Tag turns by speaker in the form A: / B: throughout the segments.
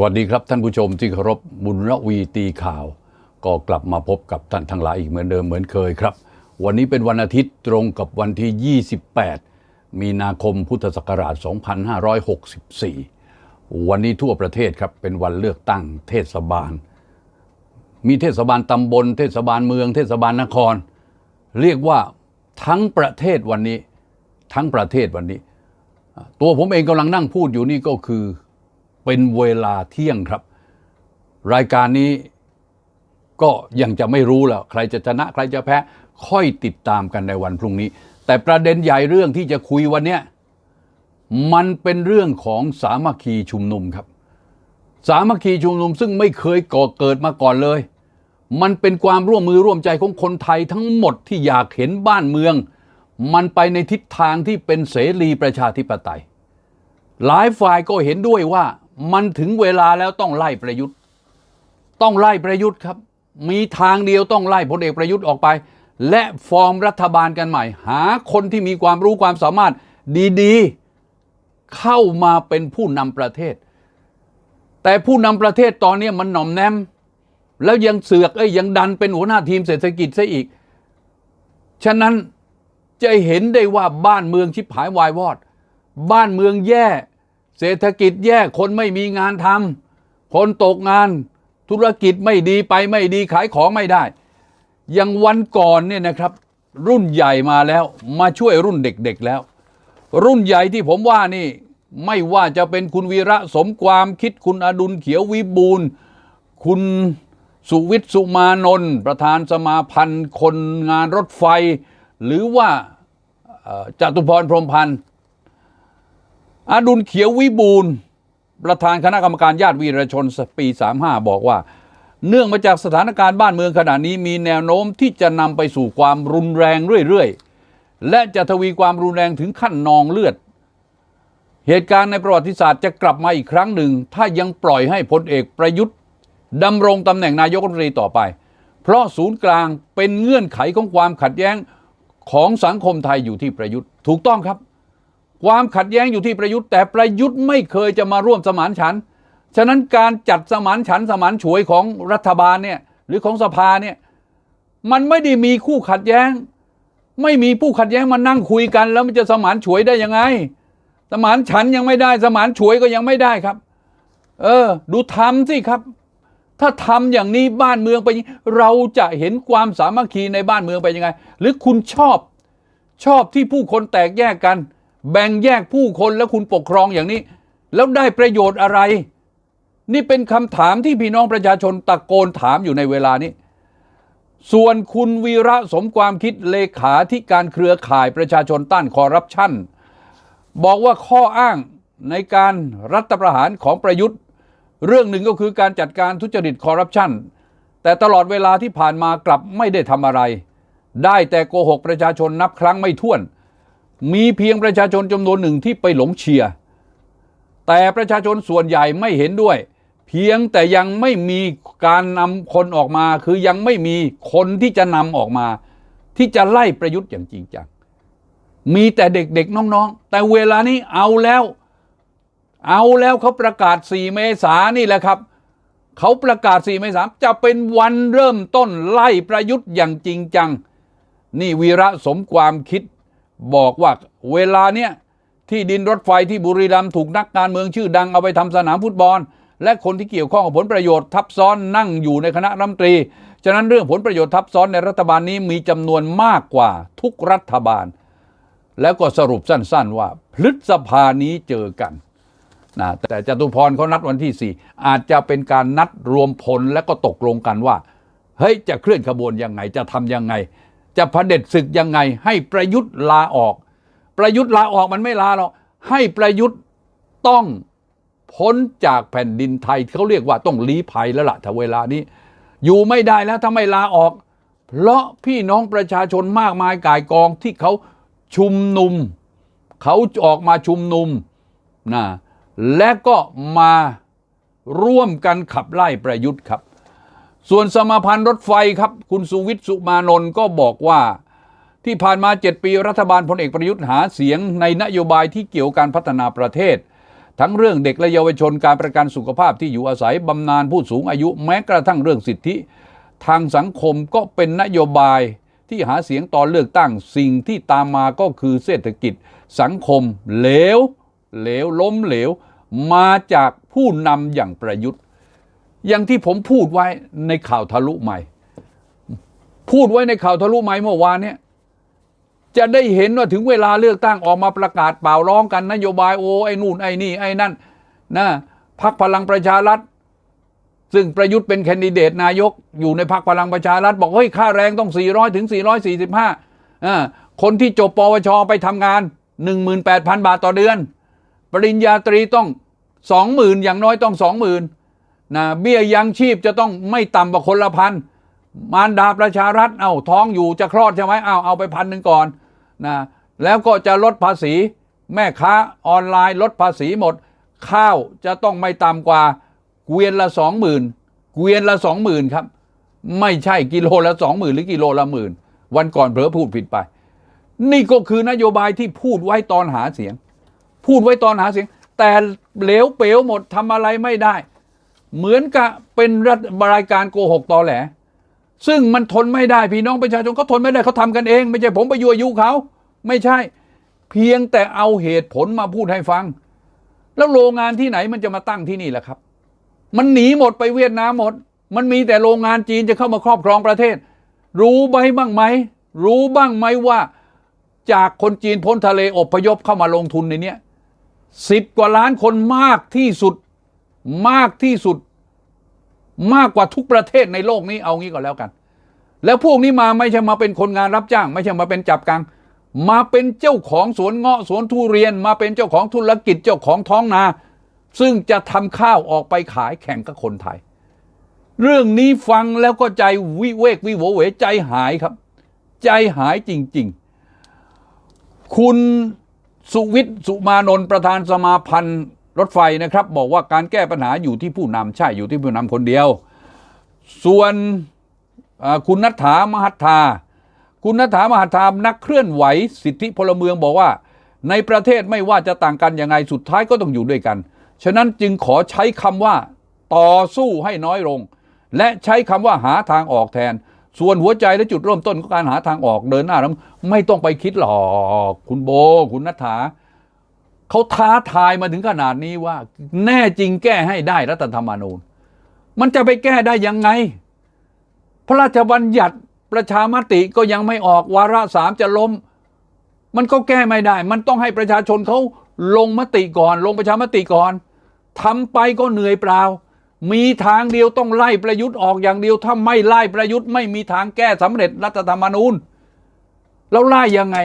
A: สวัสดีครับท่านผู้ชมที่เคารพบุญระวีตีข่าว ก็กลับมาพบกับท่านทั้งหลายอีกเหมือนเดิมเหมือนเคยครับ วันนี้เป็นวันอาทิตย์ตรงกับวันที่ 28 มีนาคมพุทธศักราช 2564 วันนี้ทั่วประเทศครับเป็นวันเลือกตั้งเทศบาล มีเทศบาลตำบล เทศบาลเมือง เทศบาลนคร เรียกว่าทั้งประเทศวันนี้ ทั้งประเทศวันนี้ ตัวผมเองกำลังนั่งพูดอยู่นี่ก็คือ เป็นเวลาเที่ยงครับ รายการนี้ก็ยังจะไม่รู้แล้วใครจะชนะใครจะแพ้ค่อยติดตามกันในวันพรุ่งนี้ แต่ประเด็นใหญ่เรื่องที่จะคุยวันนี้มันเป็นเรื่องของสามัคคีชุมนุมครับ สามัคคีชุมนุมซึ่งไม่เคยก่อเกิดมาก่อนเลย มันเป็นความร่วมมือร่วมใจของคนไทยทั้งหมดที่อยากเห็นบ้านเมือง มันไปในทิศทางที่เป็นเสรีประชาธิปไตย หลายฝ่ายก็เห็นด้วยว่า มันถึงเวลาแล้วต้องไล่ประยุทธ์ ต้องไล่ประยุทธ์ครับ มีทางเดียวต้องไล่พลเอกประยุทธ์ออกไป และฟอร์มรัฐบาลกันใหม่ หาคนที่มีความรู้ความสามารถดีๆ เข้ามาเป็นผู้นำประเทศ แต่ผู้นำประเทศตอนนี้มันหน่อมแนมแล้วยังเสือกเอ้ยยังดันเป็นหัวหน้าทีมเศรษฐกิจซะอีก ฉะนั้นจะเห็นได้ว่าบ้านเมืองชิบหายวายวอด บ้านเมืองแย่ เศรษฐกิจแย่คนไม่มีงานทำคนตกงานธุรกิจไม่ดีไปไม่ดีขายของไม่ได้อย่างวันก่อนเนี่ยนะครับ รุ่นใหญ่มาแล้วมาช่วยรุ่นเด็กๆแล้ว รุ่นใหญ่ที่ผมว่านี่ ไม่ว่าจะเป็นคุณวีระสมความคิดคุณอดุลเขียววิบูลคุณสุวิทย์สุมานนท์ประธานสมาพันธ์ คนงานรถไฟ หรือว่าจตุพรพรมพันธ์ อดุลเขียววิบูลประธานคณะกรรมการญาติวีรชนปี 35 บอกว่า เนื่องมาจากสถานการณ์บ้านเมืองขณะนี้มีแนวโน้มที่จะนำไปสู่ความรุนแรงเรื่อยๆ และจะทวีความรุนแรงถึงขั้นนองเลือด เหตุการณ์ในประวัติศาสตร์จะกลับมาอีกครั้งหนึ่ง ถ้ายังปล่อยให้พลเอกประยุทธ์ดำรงตำแหน่งนายกรัฐมนตรีต่อไป เพราะศูนย์กลางเป็นเงื่อนไขของความขัดแย้งของสังคมไทยอยู่ที่ประยุทธ์ ถูกต้องครับ ความขัดแย้งอยู่ที่ประยุทธ์ แต่ประยุทธ์ไม่เคยจะมาร่วมสมานฉันฉะนั้นการจัดสมานฉันสมานฉวยของรัฐบาลเนี่ยหรือของสภาเนี่ยมันไม่ได้มีคู่ขัดแย้ง ไม่มีผู้ขัดแย้งมานั่งคุยกัน แล้วมันจะสมานฉวยได้ยังไง สมานฉันยังไม่ได้ สมานฉวยก็ยังไม่ได้ครับ เออ ดูทำสิครับ ถ้าทำอย่างนี้บ้านเมืองไป เราจะเห็นความสามัคคีในบ้านเมืองไปยังไง หรือคุณชอบชอบที่ผู้คนแตกแยกกัน แบ่งแยกผู้คนแล้วคุณปกครองอย่างนี้ แล้วได้ประโยชน์อะไร นี่เป็นคำถามที่พี่น้องประชาชนตะโกนถามอยู่ในเวลานี้ ส่วนคุณวีระสมความคิดเลขาที่การเครือข่ายประชาชนต้านคอร์รัปชันบอกว่าข้ออ้างในการรัฐประหารของประยุทธ์ เรื่องหนึ่งก็คือการจัดการทุจริตคอร์รัปชันแต่ตลอดเวลาที่ผ่านมากลับไม่ได้ทำอะไร ได้แต่โกหกประชาชนนับครั้งไม่ถ้วน มีเพียงประชาชนจำนวนหนึ่งที่ไปหลงเชียร์แต่ประชาชนส่วนใหญ่ไม่เห็นด้วย เพียงแต่ยังไม่มีการนำคนออกมา คือยังไม่มีคนที่จะนำออกมา ที่จะไล่ประยุทธ์อย่างจริงจังมีแต่เด็กๆน้องๆ แต่เวลานี้เอาแล้ว เอาแล้วเขาประกาศ 4 เมษานี่แหละครับ เขาประกาศ 4 เมษาจะเป็นวันเริ่มต้นไล่ประยุทธ์อย่างจริงจัง นี่วีระสมความคิด บอกว่าเวลาเนี้ยที่ดินรถไฟที่บุรีรัมย์ถูกนักการเมืองชื่อดังเอาไปทำสนามฟุตบอล และคนที่เกี่ยวข้องกับผลประโยชน์ทับซ้อนนั่งอยู่ในคณะรัฐมนตรี ฉะนั้นเรื่องผลประโยชน์ทับซ้อนในรัฐบาลนี้มีจำนวนมากกว่าทุกรัฐบาล แล้วก็สรุปสั้นๆ ว่าพฤษภานี้เจอกันนะแต่จตุพรเขานัดวันที่ 4 อาจจะเป็นการนัดรวมพลและก็ตกลงกันว่า เฮ้ยจะเคลื่อนขบวนยังไงจะทำยังไง จะพเด็จศึกยังไง ให้ประยุทธ์ลาออก ประยุทธ์ลาออกมันไม่ลาหรอกให้ประยุทธ์ต้องพ้นจากแผ่นดินไทยเขาเรียกว่าต้องลี้ภัยแล้วล่ะถ้าเวลานี้ อยู่ไม่ได้แล้วถ้าไม่ลาออก เพราะพี่น้องประชาชนมากมายกายกองที่เขาชุมนุม เขาออกมาชุมนุมนะและก็มาร่วมกันขับไล่ประยุทธ์ครับ ส่วนสมาพันธ์รถไฟครับ คุณสุวิทย์สุมานนท์ก็บอกว่าที่ผ่านมา 7 ปีรัฐบาลพลเอกประยุทธ์หาเสียงในนโยบายที่เกี่ยวกับการพัฒนาประเทศ ทั้งเรื่องเด็กและเยาวชนการประกันสุขภาพที่อยู่อาศัยบำนาญผู้สูงอายุแม้กระทั่งเรื่องสิทธิ ทางสังคมก็เป็นนโยบายที่หาเสียงตอนเลือกตั้งสิ่งที่ตามมาก็คือเศรษฐกิจ สังคมเหลว เหลวล้มเหลว มาจากผู้นำอย่างประยุทธ์ อย่างที่ผมพูดไว้ในข่าวทะลุใหม่ พูดไว้ในข่าวทะลุใหม่เมื่อวานเนี่ยจะได้เห็นว่าถึงเวลาเลือกตั้งออกมาประกาศเป่าร้องกันนโยบายโอ้ไอ้นู่นไอ้นี่ไอ้นั่นนะพักพลังประชารัฐ ซึ่งประยุทธ์เป็นแคนดิเดตนายกอยู่ในพักพลังประชารัฐ บอกเฮ้ยค่าแรงต้อง 400 ถึง 445อ่าคนที่จบปวชไปทำงาน 18,000 บาทต่อเดือน ปริญญาตรีต้อง 20,000 อย่างน้อยต้อง 20,000 นะเบี้ยยังชีพจะต้องไม่ต่ำกว่าคนละพันมารดาประชารัฐเอาท้องอยู่จะคลอดใช่ไหมเอาเอาไปพันหนึ่งก่อนนะแล้วก็จะลดภาษี แม่ค้าออนไลน์ลดภาษีหมด ข้าวจะต้องไม่ต่ำกว่าเกวียนละสองหมื่นเกวียนละสองหมื่นครับ ไม่ใช่กิโลละสองหมื่นหรือกิโลละหมื่นวันก่อนเผลอพูดผิดไป นี่ก็คือนโยบายที่พูดไว้ตอนหาเสียง พูดไว้ตอนหาเสียง แต่เหลวเป๋วหมดทำอะไรไม่ได้ เหมือนกับเป็นรัฐรายการโกหกตอแหล ซึ่งมันทนไม่ได้พี่น้องประชาชนเขาทนไม่ได้เขาทำกันเอง ไม่ใช่ผมไปยั่วยุเขาไม่ใช่ เพียงแต่เอาเหตุผลมาพูดให้ฟัง แล้วโรงงานที่ไหนมันจะมาตั้งที่นี่ล่ะครับ มันหนีหมดไปเวียดนามหมด มันมีแต่โรงงานจีนจะเข้ามาครอบครองประเทศ รู้ไหมบ้างไหมรู้บ้างไหมว่า จากคนจีนพ้นทะเลอพยพเข้ามาลงทุนในเนี้ยสิบกว่าล้านคนมากที่สุด มากที่สุดมากกว่าทุกประเทศในโลกนี้เอางี้ก็แล้วกัน แล้วพวกนี้มาไม่ใช่มาเป็นคนงานรับจ้าง ไม่ใช่มาเป็นจับกัง มาเป็นเจ้าของสวนเงาะสวนทุเรียน มาเป็นเจ้าของธุรกิจเจ้าของท้องนา ซึ่งจะทำข้าวออกไปขายแข่งกับคนไทย เรื่องนี้ฟังแล้วก็ใจวิเวกวิโหวเหวใจหายครับ ใจหายจริงๆ คุณสุวิทย์สุมานนท์ประธานสมาพันธ์ รถไฟนะครับบอกว่าการแก้ปัญหาอยู่ที่ผู้นำใช่อยู่ที่ผู้นำคนเดียว ส่วนคุณนัฐามหัตถาคุณนัฐามหัตถานักเคลื่อนไหวสิทธิพลเมืองบอกว่า ในประเทศไม่ว่าจะต่างกันยังไงสุดท้ายก็ต้องอยู่ด้วยกัน ฉะนั้นจึงขอใช้คำว่าต่อสู้ให้น้อยลง และใช้คำว่าหาทางออกแทน ส่วนหัวใจและจุดเริ่มต้นของการหาทางออกเดินหน้าแล้วไม่ต้องไปคิดหรอกคุณโบ คุณนัฐา เขาท้าทายมาถึงขนาดนี้ว่า แน่จริงแก้ให้ได้รัฐธรรมนูญ มันจะไปแก้ได้ยังไง พระราชบัญญัติประชามติก็ยังไม่ออกวาระสามจะล้ม มันก็แก้ไม่ได้ มันต้องให้ประชาชนเขาลงมติก่อน ลงประชามติก่อนทำไปก็เหนื่อยเปล่า มีทางเดียวต้องไล่ประยุทธ์ออกอย่างเดียว ถ้าไม่ไล่ประยุทธ์ไม่มีทางแก้สำเร็จรัฐธรรมนูญ แล้วไล่ยังไง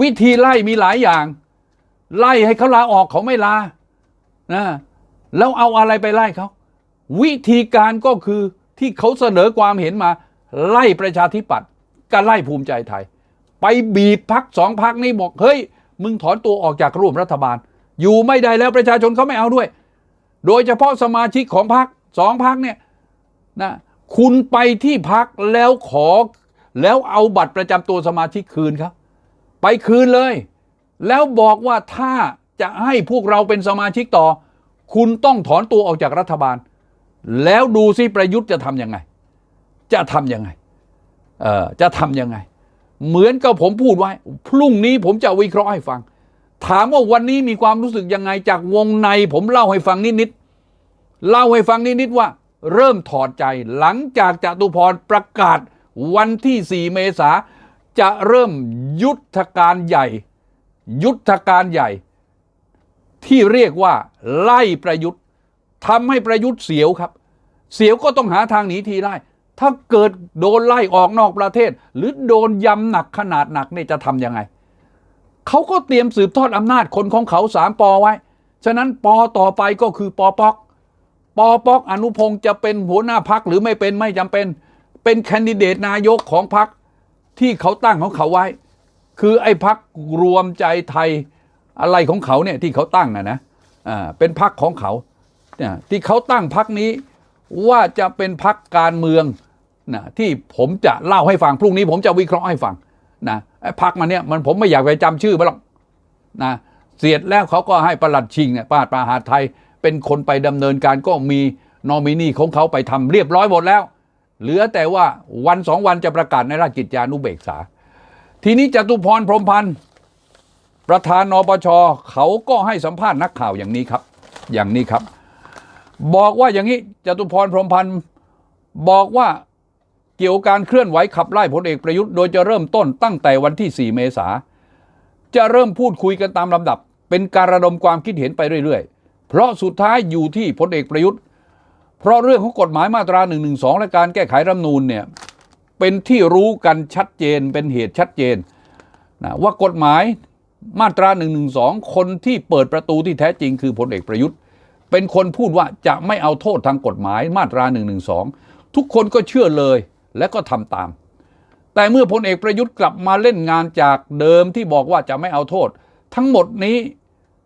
A: วิธีไล่มีหลายอย่าง ไล่ให้เขาลาออกเขาไม่ลานะแล้วเอาอะไรไปไล่เขาวิธีการก็คือที่เขาเสนอความเห็นมา ไล่ประชาธิปัตย์กับไล่ภูมิใจไทย ไปบีบพักสองพักนี้บอกเฮ้ย มึงถอนตัวออกจากร่วมรัฐบาล อยู่ไม่ได้แล้วประชาชนเขาไม่เอาด้วย โดยเฉพาะสมาชิกของพักสองพักเนี่ยนะคุณไปที่พักแล้วขอแล้วเอาบัตรประจำตัวสมาชิกคืนครับ ไปคืนเลย แล้วบอกว่าถ้าจะให้พวกเราเป็นสมาชิกต่อ คุณต้องถอนตัวออกจากรัฐบาล แล้วดูซิประยุทธ์จะทำยังไง จะทำยังไงเอ่อจะทำยังไง เหมือนกับผมพูดไว้ พรุ่งนี้ผมจะวิเคราะห์ให้ฟัง ถามว่าวันนี้มีความรู้สึกยังไงจากวงในผมเล่าให้ฟังนิดๆเล่าให้ฟังนิดๆว่า เริ่มถอดใจหลังจากจตุพรประกาศวันที่ 4 เมษาจะเริ่มยุทธการใหญ่ ยุทธการใหญ่ ที่เรียกว่าไล่ประยุทธ์ทำให้ประยุทธ์เสียวครับ เสียวก็ต้องหาทางหนีทีไล่ถ้าเกิดโดนไล่ออกนอกประเทศ หรือโดนยำหนักขนาดหนักนี่จะทำยังไง เขาก็เตรียมสืบทอดอำนาจคนของเขาสามปอไว้ ฉะนั้นปอต่อไปก็คือปอปอกปอปอกอนุพงศ์จะเป็นหัวหน้าพักหรือไม่เป็นไม่จำเป็น เป็นแคนดิเดตนายกของพักที่เขาตั้งของเขาไว้ คือไอ้พักรวมใจไทยอะไรของเขาเนี่ยที่เขาตั้งนะนะอ่าเป็นพักของเขาเนี่ยที่เขาตั้งพักนี้ว่าจะเป็นพักการเมืองนะที่ผมจะเล่าให้ฟังพรุ่งนี้ผมจะวิเคราะห์ให้ฟังนะไอ้พักมันเนี่ยมันผมไม่อยากไปจำชื่อมันหรอกนะเสียดแล้วเขาก็ให้ประหลัดชิงเนี่ยป้าประหารไทย เป็นคนไปดำเนินการก็มีนอมินีของเขาไปทำเรียบร้อยหมดแล้ว เหลือแต่ว่าวันสองวันจะประกาศในราชกิจจานุเบกษา ทีนี้จตุพรพรหมพันธ์ประธานนปชเขาก็ให้สัมภาษณ์นักข่าวอย่างนี้ครับ อย่างนี้ครับ บอกว่าอย่างนี้จตุพรพรหมพันธ์บอกว่าเกี่ยวกับการเคลื่อนไหวขับไล่พลเอกประยุทธ์โดยจะเริ่มต้นตั้งแต่วันที่ 4 เมษาจะเริ่มพูดคุยกันตามลำดับ เป็นการระดมความคิดเห็นไปเรื่อยๆ เพราะสุดท้ายอยู่ที่พลเอกประยุทธ์ เพราะเรื่องของกฎหมายมาตรา1นึและการแก้ไขรัฐมนูญเนี่ย เป็นที่รู้กันชัดเจนเป็นเหตุชัดเจนนะว่ากฎหมายมาตรา1นึคนที่เปิดประตูที่แท้จริงคือพลเอกประยุทธ์ เป็นคนพูดว่าจะไม่เอาโทษทางกฎหมายมาตรา1นึทุกคนก็เชื่อเลยและก็ทำตาม แต่เมื่อพลเอกประยุทธ์กลับมาเล่นงานจากเดิมที่บอกว่าจะไม่เอาโทษ ทั้งหมดนี้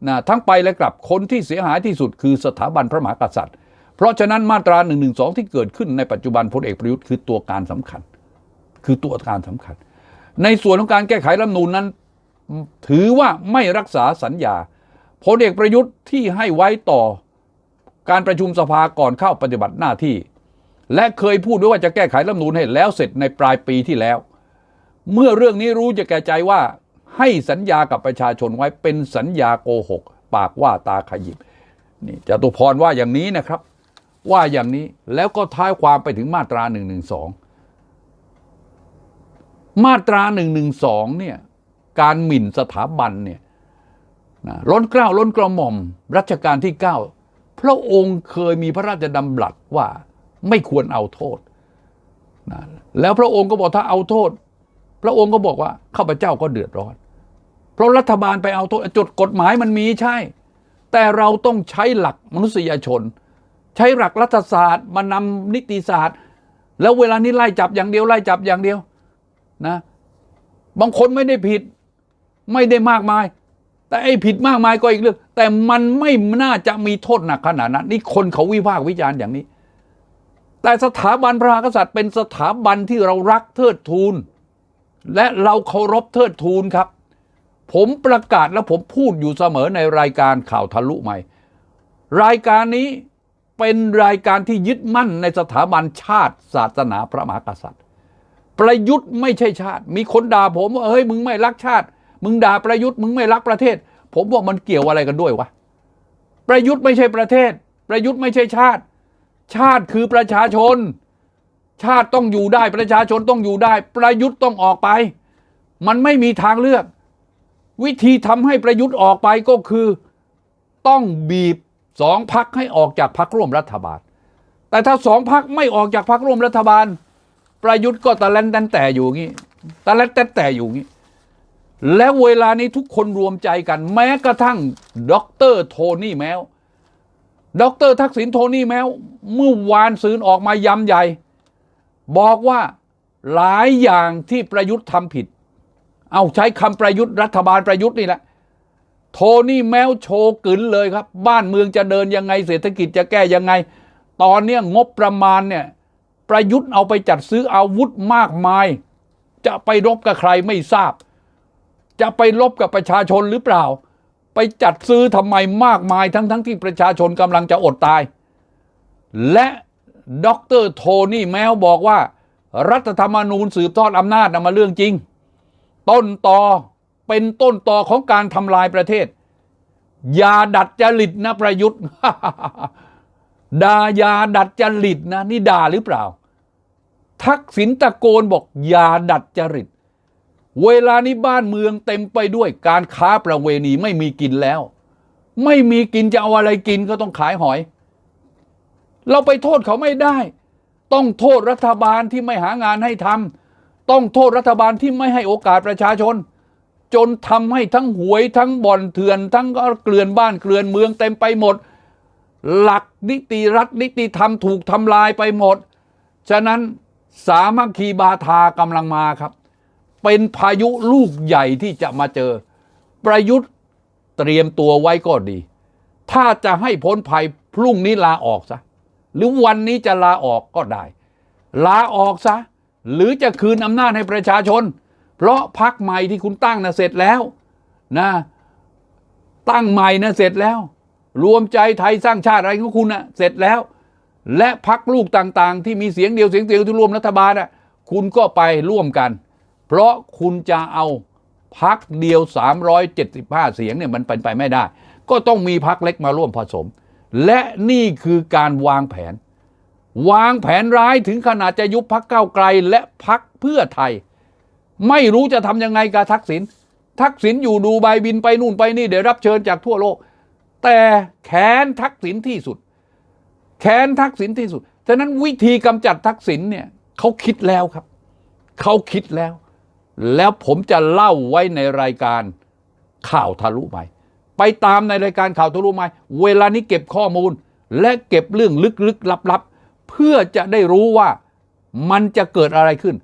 A: นะทั้งไปและกลับคนที่เสียหายที่สุดคือสถาบันพระมหากษัตริย์ เพราะฉะนั้นมาตรา1นึที่เกิดขึ้นในปัจจุบันพลเอกประยุทธ์คือตัวการสำคัญ คือตัวการสำคัญ ในส่วนของการแก้ไขรัฐนูญนั้น ถือว่าไม่รักษาสัญญาพลเอกประยุทธ์ที่ให้ไว้ต่อการประชุมสภาก่อนเข้าปฏิบัติหน้าที่ และเคยพูดด้วยว่าจะแก้ไขรัฐนูญให้แล้วเสร็จในปลายปีที่แล้ว เมื่อเรื่องนี้รู้จะแก่ใจว่าให้สัญญากับประชาชนไว้เป็นสัญญาโกหก ปากว่าตาขยิบนี่จตุพรว่าอย่างนี้นะครับ ว่าอย่างนี้แล้วก็ท้ายความไปถึงมาตรา1นึ มาตรา1นึเนี่ยการหมิ่นสถาบันเนี่ยนะล้นเกล้าล้นกระหม่อมรัชกาลที่ 9 พระองค์เคยมีพระราชดำรัสว่าไม่ควรเอาโทษนะแล้วพระองค์ก็บอกถ้าเอาโทษ พระองค์ก็บอกว่าข้าพเจ้าก็เดือดร้อน เพราะรัฐบาลไปเอาโทษจดกฎหมายมันมีใช่ แต่เราต้องใช้หลักมนุษยชน ใช้หลักรัฐศาสตร์มานำนิติศาสตร์ แล้วเวลานี้ไล่จับอย่างเดียวไล่จับอย่างเดียว นะ บางคนไม่ได้ผิด ไม่ได้มากมาย แต่ไอ้ผิดมากมายก็อีกเรื่อง แต่มันไม่น่าจะมีโทษหนักขนาดนั้นนี่คนเขาวิพากษ์วิจารณ์อย่างนี้ แต่สถาบันพระมหากษัตริย์ เป็นสถาบันที่เรารักเทิดทูน และเราเคารพเทิดทูนครับ ผมประกาศและผมพูดอยู่เสมอในรายการข่าวทะลุใหม่ รายการนี้เป็นรายการที่ยึดมั่นในสถาบันชาติศาสนาพระมหากษัตริย์ ประยุทธ์ไม่ใช่ชาติ มีคนด่าผมว่าเฮ้ยมึงไม่รักชาติ มึงด่าประยุทธ์มึงไม่รักประเทศ ผมบอกมันเกี่ยวอะไรกันด้วยวะประยุทธ์ไม่ใช่ประเทศ ประยุทธ์ไม่ใช่ชาติ ชาติคือประชาชน ชาติต้องอยู่ได้ประชาชนต้องอยู่ได้ ประยุทธ์ต้องออกไป มันไม่มีทางเลือก วิธีทำให้ประยุทธ์ออกไปก็คือ ต้องบีบสองพักให้ออกจากพักร่วมรัฐบาล แต่ถ้าสองพักไม่ออกจากพักร่วมรัฐบาล ประยุทธ์ก็ตะแลนแตนแต่อยู่งี้ตะแลนแตนแต่อยู่งี้ แล้วเวลานี้ทุกคนรวมใจกัน แม้กระทั่งด็อกเตอร์โทนี่แมวด็อกเตอร์ทักษิณโทนี่แมวเมื่อวานซืนออกมาย้ำใหญ่ บอกว่าหลายอย่างที่ประยุทธ์ทำผิด เอาใช้คำประยุทธ์รัฐบาลประยุทธ์นี่แหละโทนี่แมวโชว์กึนเลยครับ บ้านเมืองจะเดินยังไงเศรษฐกิจจะแก้ยังไง ตอนนี้งบประมาณเนี่ย ประยุทธ์เอาไปจัดซื้ออาวุธมากมาย จะไปรบกับใครไม่ทราบ จะไปรบกับประชาชนหรือเปล่า ไปจัดซื้อทำไมมากมายทั้งทั้งที่ประชาชนกำลังจะอดตาย และด็อกเตอร์โทนี่แมวบอกว่า รัฐธรรมนูญสืบทอดอำนาจนะมาเรื่องจริง ต้นตอเป็นต้นตอของการทำลายประเทศ อย่าดัดจริตนะประยุทธ์ ด่ายาดัดจริตนะนี่ด่าหรือเปล่า ทักษิณตะโกนบอกอย่าดัดจริต เวลานี้บ้านเมืองเต็มไปด้วยการค้าประเวณีไม่มีกินแล้ว ไม่มีกินจะเอาอะไรกินก็ต้องขายหอย เราไปโทษเขาไม่ได้ ต้องโทษรัฐบาลที่ไม่หางานให้ทำต้องโทษรัฐบาลที่ไม่ให้โอกาสประชาชน จนทำให้ทั้งหวยทั้งบ่อนเถื่อน ทั้งเกลื่อนบ้านเกลื่อนเมืองเต็มไปหมด หลักนิติรัฐนิติธรรมถูกทำลายไปหมด ฉะนั้นสามัคคีบาทากำลังมาครับ เป็นพายุลูกใหญ่ที่จะมาเจอ ประยุทธ์เตรียมตัวไว้ก็ดี ถ้าจะให้พ้นภัยพรุ่งนี้ลาออกซะ หรือวันนี้จะลาออกก็ได้ ลาออกซะ หรือจะคืนอำนาจให้ประชาชน เพราะพักใหม่ที่คุณตั้งนะเสร็จแล้วนะตั้งใหม่นะเสร็จแล้ว รวมใจไทยสร้างชาติอะไรของคุณนะเสร็จแล้ว และพักลูกต่างๆ ที่มีเสียงเดียวเสียงเดียวที่ร่วมรัฐบาลอะคุณก็ไปร่วมกัน เพราะคุณจะเอาพักเดียว 375 เสียงเนี่ยมันเป็นไปไม่ได้ ก็ต้องมีพักเล็กมาร่วมผสม และนี่คือการวางแผน วางแผนร้ายถึงขนาดจะยุบพักเก้าไกลและพักเพื่อไทย ไม่รู้จะทำยังไงกับทักษิณทักษิณอยู่ดูใบบินไปนู่นไปนี่เดี๋ยวรับเชิญจากทั่วโลก แต่แค้นทักษิณที่สุด แค้นทักษิณที่สุด ฉะนั้นวิธีกำจัดทักษิณเนี่ยเขาคิดแล้วครับ เขาคิดแล้ว แล้วผมจะเล่าไว้ในรายการข่าวทะลุไปไปตามในรายการข่าวทะลุไปเวลานี้เก็บข้อมูล และเก็บเรื่องลึกๆลับๆ เพื่อจะได้รู้ว่ามันจะเกิดอะไรขึ้น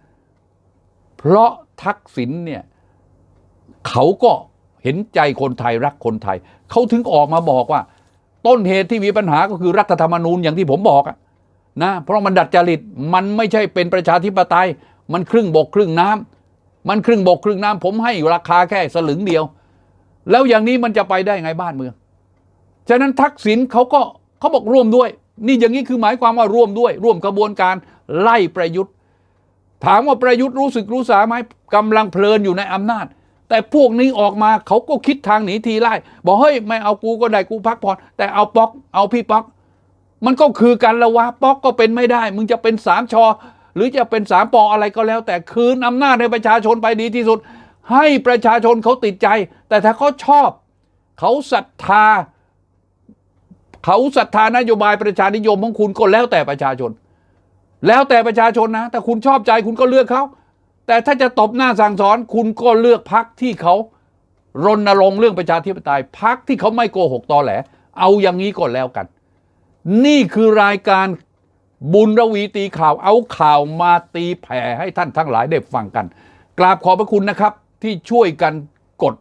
A: เพราะทักษิณเนี่ยเขาก็ เห็นใจคนไทยรักคนไทย เขาถึงออกมาบอกว่า ต้นเหตุที่มีปัญหาก็คือรัฐธรรมนูญอย่างที่ผมบอกนะเพราะมันดัดจริตมันไม่ใช่เป็นประชาธิปไตย มันครึ่งบกครึ่งน้ำมันครึ่งบกครึ่งน้ำผมให้ราคาแค่สลึงเดียว แล้วอย่างนี้มันจะไปได้ไงบ้านเมืองฉะนั้นทักษิณเขาก็เขาบอกร่วมด้วย นี่อย่างนี้คือหมายความว่าร่วมด้วย ร่วมกระบวนการไล่ประยุทธ์ ถามว่าประยุทธ์รู้สึกรู้สาไหมกำลังเพลินอยู่ในอำนาจ แต่พวกนี้ออกมาเขาก็คิดทางหนีทีไล่บอกเฮ้ยไม่เอากูก็ได้กูพักผ่อนแต่เอาป๊อกเอาพี่ป๊อก มันก็คือการละวะป๊อกก็เป็นไม่ได้ มึงจะเป็นสามชอ หรือจะเป็นสามปออะไรก็แล้ว แต่คืนอำนาจให้ประชาชนไปดีที่สุด ให้ประชาชนเขาติดใจ แต่ถ้าเขาชอบ เขาศรัทธา เขาศรัทธานโยบายประชานิยมของคุณก็แล้วแต่ประชาชน แล้วแต่ประชาชนนะแต่คุณชอบใจคุณก็เลือกเขา แต่ถ้าจะตบหน้าสั่งสอนคุณก็เลือกพักที่เขารณรงค์เรื่องประชาธิปไตยพักที่เขาไม่โกหกตอแหล เอาอย่างนี้ก่อนแล้วกัน นี่คือรายการบุญระวีตีข่าวเอาข่าวมาตีแผ่ให้ท่านทั้งหลายได้ฟังกัน กราบขอบพระคุณนะครับ ที่ช่วยกันกด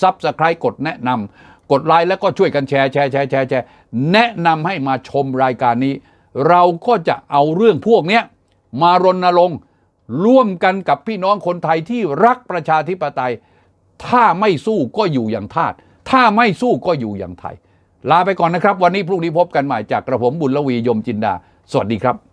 A: ซับสไครต์กดแนะนำกดไลค์แล้วก็ช่วยกันแชร์แชร์แชร์แชร์แชร์แนะนำให้มาชมรายการนี้ เราก็จะเอาเรื่องพวกนี้มารณรงค์ ร่วมกันกับพี่น้องคนไทยที่รักประชาธิปไตย ถ้าไม่สู้ก็อยู่อย่างทาสถ้าไม่สู้ก็อยู่อย่างไทย ลาไปก่อนนะครับ วันนี้พรุ่งนี้พบกันใหม่จากกระผมบุญละวียมจินดา สวัสดีครับ